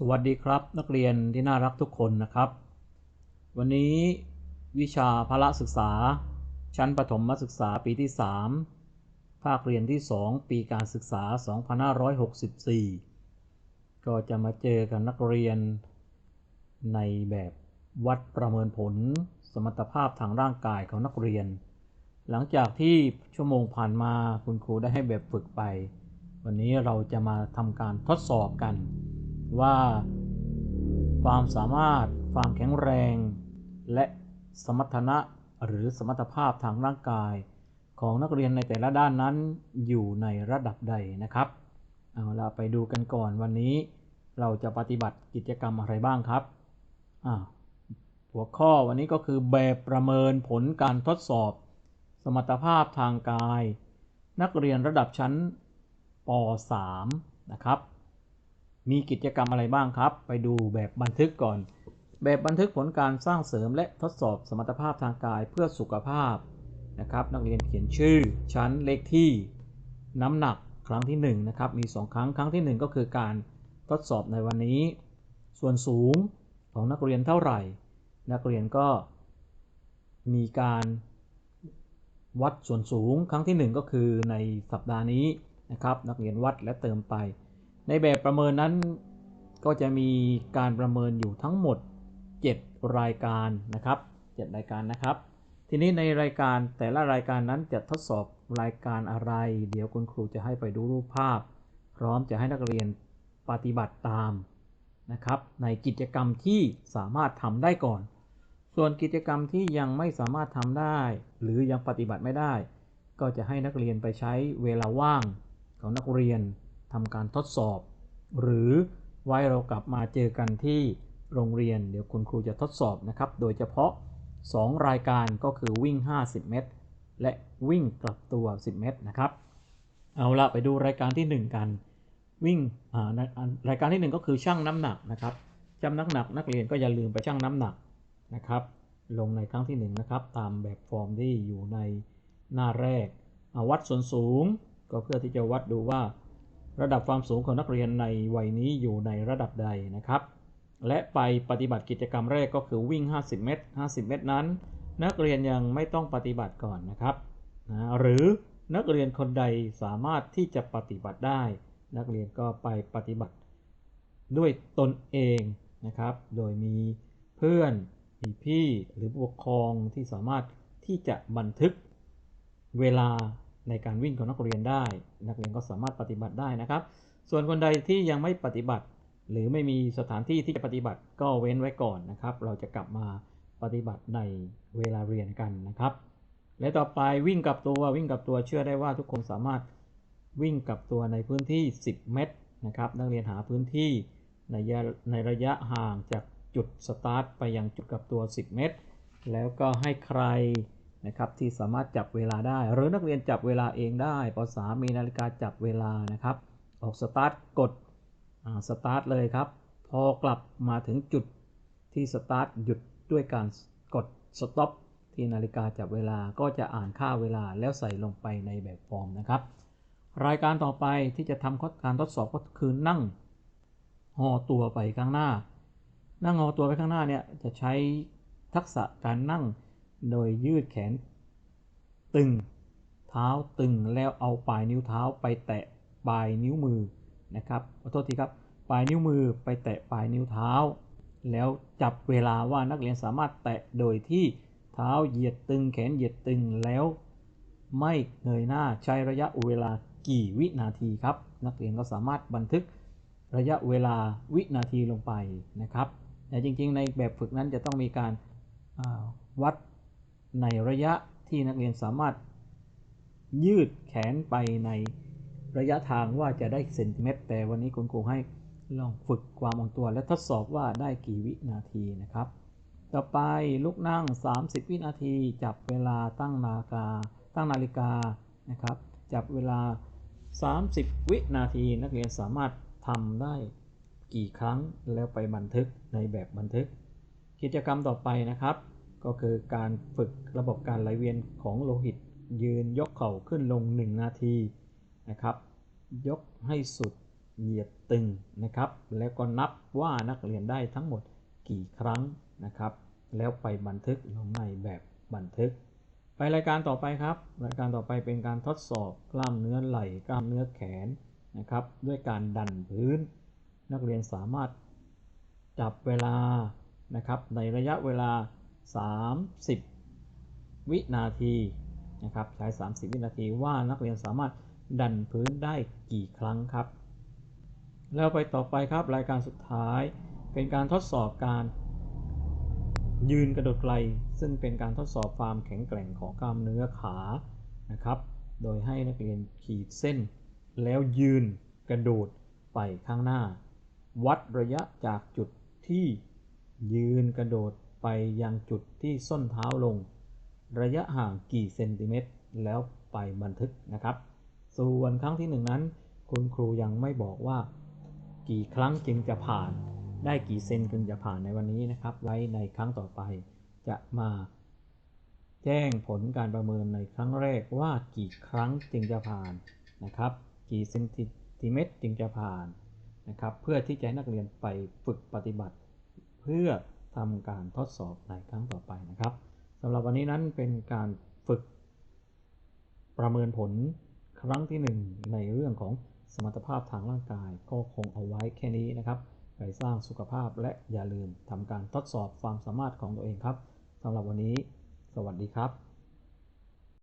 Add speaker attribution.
Speaker 1: สวัสดีครับ นักเรียนที่น่ารักทุกคนนะครับ วันนี้วิชาพละศึกษา ชั้นประถมศึกษาปีที่ 3 ภาคเรียนที่ 2 ปีการศึกษา 2564 ก็จะมาเจอกับนักเรียน ในแบบวัดประเมินผลสมรรถภาพทางร่างกายของนักเรียน หลังจากที่ชั่วโมงผ่านมาคุณครูได้ให้แบบฝึกไป วันนี้เราจะมาทำการทดสอบกัน ว่า ความสามารถ ความแข็งแรง และสมรรถนะหรือสมรรถภาพทางร่างกาย ของนักเรียนในแต่ละด้านนั้นอยู่ในระดับใดนะครับเอาละไปดูกันก่อนวันนี้ เราจะปฏิบัติกิจกรรมอะไรบ้างครับหัวข้อวันนี้ก็คือแบบประเมินผลการทดสอบ สมรรถภาพทางกาย นักเรียนระดับชั้นป .3 นะครับ มีกิจกรรมอะไรบ้างครับ ไปดูแบบบันทึกก่อน แบบบันทึกผลการสร้างเสริมและทดสอบสมรรถภาพทางกายเพื่อสุขภาพนะครับ นักเรียนเขียนชื่อ ชั้นเลขที่ น้ำหนักครั้งที่1นะครับมี 2 ครั้งครั้งที่ 1 ก็คือการทดสอบในวันนี้ ส่วนสูงของนักเรียนเท่าไหร่ นักเรียนก็มีการวัดส่วนสูงครั้งที่ 1 ก็คือในสัปดาห์นี้นะครับ นักเรียนวัดและเติมไป ในแบบประเมินนั้นก็จะมีการประเมินอยู่ทั้งหมด 7 รายการนะครับ 7 รายการนะครับ ทีนี้ในรายการแต่ละรายการนั้นจะทดสอบรายการอะไร เดี๋ยวคุณครูจะให้ไปดูรูปภาพ พร้อมจะให้นักเรียนปฏิบัติตามนะครับ ในกิจกรรมที่สามารถทำได้ก่อน ส่วนกิจกรรมที่ยังไม่สามารถทำได้ หรือยังปฏิบัติไม่ได้ ก็จะให้นักเรียนไปใช้เวลาว่างของนักเรียน ทำการทดสอบ หรือไว้เรากลับมาเจอกันที่โรงเรียนเดี๋ยวคุณครูจะทดสอบนะครับ โดยเฉพาะ 2 รายการก็คือวิ่ง 50 เมตร และวิ่งกลับตัว 10 เมตรนะครับ เอาละไปดูรายการที่ 1 กัน วิ่งรายการที่ 1 ก็คือชั่งน้ำหนักนะครับจำน้ำหนักนักเรียนก็อย่าลืมไปชั่งน้ำหนักนะครับ ลงในครั้งที่ 1 นะครับ ตามแบบฟอร์มที่อยู่ในหน้าแรกวัดส่วนสูง ก็เพื่อที่จะวัดดูว่า ระดับความสูงของนักเรียนในวัยนี้อยู่ในระดับใดนะครับ และไปปฏิบัติกิจกรรมแรกก็คือวิ่ง 50 เมตร 50 เมตรนั้น นักเรียนยังไม่ต้องปฏิบัติก่อนนะครับนะหรือนักเรียนคนใดสามารถที่จะปฏิบัติได้ นักเรียนก็ไปปฏิบัติ ด้วยตนเองนะครับ โดยมีเพื่อนมีพี่หรือผู้ปกครองที่สามารถที่จะบันทึกเวลา ในการวิ่งของนักเรียนได้ นักเรียนก็สามารถปฏิบัติได้นะครับ ส่วนคนใดที่ยังไม่ปฏิบัติ หรือไม่มีสถานที่ที่จะปฏิบัติก็เว้นไว้ก่อนนะครับ เราจะกลับมาปฏิบัติในเวลาเรียนกันนะครับ และต่อไปวิ่งกับตัววิ่งกับตัวเชื่อได้ว่าทุกคนสามารถวิ่งกับตัวในพื้นที่ 10 เมตรนะครับนักเรียนหาพื้นที่ในในระยะห่างจากจุดสตาร์ทไปยังจุดกับตัว 10 เมตร แล้วก็ให้ใคร นะครับที่สามารถจับเวลาได้ หรือนักเรียนจับเวลาเองได้ป .3 มีนาฬิกาจับเวลานะครับ ออกสตาร์ทกดสตาร์ทเลยครับ พอกลับมาถึงจุดที่สตาร์ทหยุดด้วยการกดสต็อปที่นาฬิกาจับเวลาก็จะอ่านค่าเวลาแล้วใส่ลงไปในแบบฟอร์มนะครับ รายการต่อไปที่จะทำการทดสอบก็คือนั่งห่อตัวไปข้างหน้า นั่งห่อตัวไปข้างหน้าเนี่ยจะใช้ทักษะการนั่ง โดยยืดแขนตึง เท้าตึงแล้วเอาปลายนิ้วเท้าไปแตะปลายนิ้วมือนะครับขอโทษทีครับ ปลายนิ้วมือไปแตะปลายนิ้วเท้า แล้วจับเวลาว่านักเรียนสามารถแตะโดยที่เท้าเหยียดตึงแขนเหยียดตึงแล้ว ไม่เงยหน้าใช้ระยะเวลากี่วินาทีครับ นักเรียนก็สามารถบันทึกระยะเวลาวินาทีลงไปนะครับแต่จริงๆ ในแบบฝึกนั้นจะต้องมีการวัด ในระยะที่นักเรียนสามารถยืดแขนไปในระยะทางว่าจะได้เซนติเมตร แต่วันนี้คุณครูให้ลองฝึกความอ่อนตัวและทดสอบว่าได้กี่วินาทีนะครับ ต่อไปลุกนั่ง 30 วินาที จับเวลาตั้งนาฬิกา ตั้งนาฬิกานะครับ จับเวลา 30 วินาที นักเรียนสามารถทำได้กี่ครั้งแล้วไปบันทึกในแบบบันทึก กิจกรรมต่อไปนะครับ ก็คือการฝึกระบบการไหลเวียนของโลหิต ยืนยกเข่าขึ้นลง 1 นาทีนะครับ ยกให้สุดเหยียดตึงนะครับ แล้วก็นับว่านักเรียนได้ทั้งหมดกี่ครั้งนะครับ แล้วไปบันทึกลงในแบบบันทึก ไปรายการต่อไปครับ รายการต่อไปเป็นการทดสอบกล้ามเนื้อไหล่กล้ามเนื้อแขนนะครับ ด้วยการดันพื้น นักเรียนสามารถจับเวลานะครับในระยะเวลา 30 วินาทีนะครับใช้ 30 วินาทีว่านักเรียนสามารถดันพื้นได้กี่ครั้งครับ แล้วไปต่อไปครับรายการสุดท้ายเป็นการทดสอบการ ยืนกระโดดไกล ซึ่งเป็นการทดสอบความแข็งแกร่งของกล้ามเนื้อขานะครับ โดยให้นักเรียนขีดเส้น แล้วยืนกระโดดไปข้างหน้า วัดระยะจากจุดที่ยืนกระโดด ไปยังจุดที่ส้นเท้าลง ระยะห่างกี่เซนติเมตร แล้วไปบันทึกนะครับ ส่วนครั้งที่หนึ่งนั้น คุณครูยังไม่บอกว่า กี่ครั้งจึงจะผ่าน ได้กี่เซนจึงจะผ่านในวันนี้นะครับ ไว้ในครั้งต่อไปจะมาแจ้งผลการประเมินในครั้งแรกว่ากี่ครั้งจึงจะผ่านนะครับ กี่เซนติเมตรจึงจะผ่านนะครับ เพื่อที่จะให้นักเรียนไปฝึกปฏิบัติ เพื่อ ทำการทดสอบในครั้งต่อไปนะครับสำหรับวันนี้นั้นเป็นการฝึกประเมินผลครั้งที่ 1 ในเรื่องของสมรรถภาพทางร่างกายก็คงเอาไว้แค่นี้นะครับไปสร้างสุขภาพและอย่าลืมทำการทดสอบความสามารถของตัวเองครับสำหรับวันนี้ สวัสดีครับ